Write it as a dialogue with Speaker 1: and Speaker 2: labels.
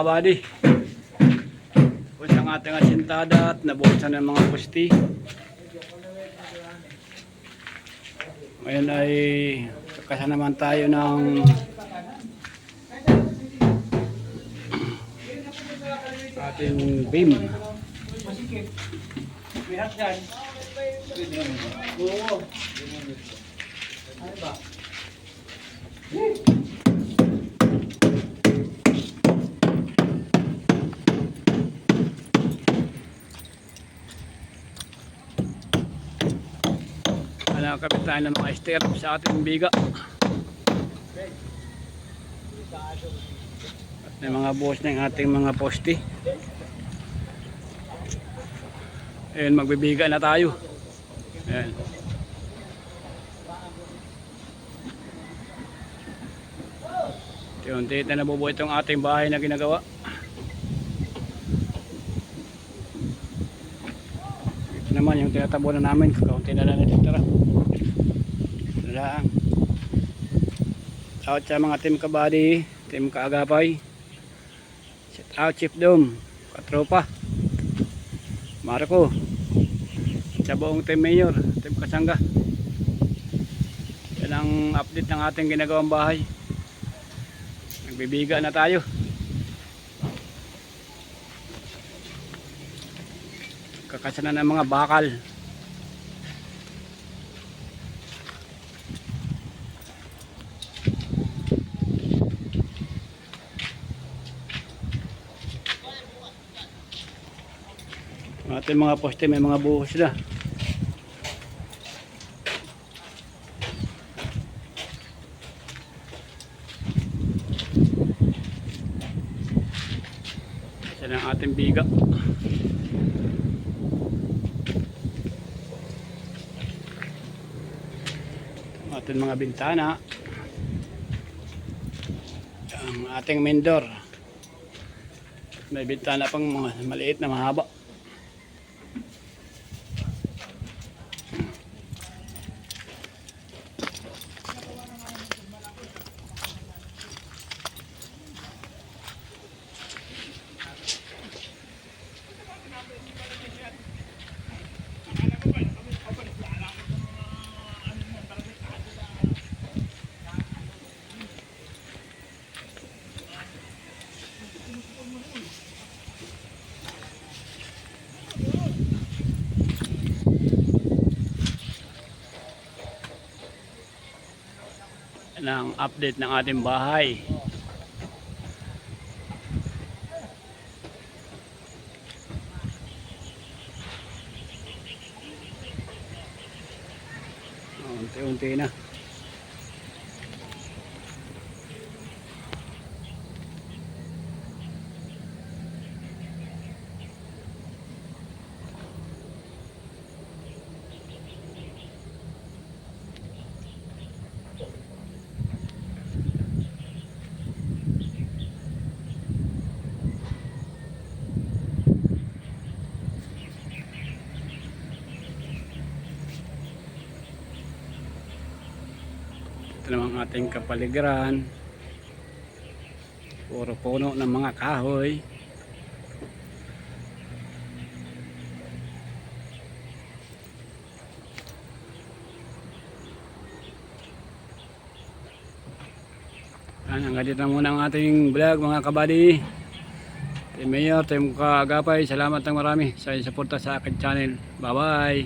Speaker 1: kabady. Pusa ang ating asintada at nabuhusan ng mga pusti. Ngayon ay kakasa naman tayo ng ating beam. Nakakapit tayo ng mga stair sa ating biga. At may mga buhos na yung ating mga poste. Ayun, magbibiga na tayo. Ayan. Unti-unti na nabubuo itong ating bahay na ginagawa. Naman yung tinatabunan namin. Kaunti na lang natitira. Lang. Shout sa mga team kabady, team kaagapay. Shout out Chief Dom, katropa. Marco. Sa buong team mayor, team kasangga. Yan ang update ng ating ginagawang bahay. Nagbibiga na tayo. Kakasana ng mga bakal. Ating mga poste may mga buhos na. Na ang ating biga. Ating mga bintana. Ang ating main door. May bintana pang maliit na mahaba. Ang update ng ating bahay. Oh, Unti-unti na. Ito naman ang ating kapaligiran. Puro puno ng mga kahoy. Yan, hanggang dito na muna ang ating vlog mga kabady. Team Mayor, Team Kaagapay, salamat ng marami sa suporta sa akin channel. Bye bye!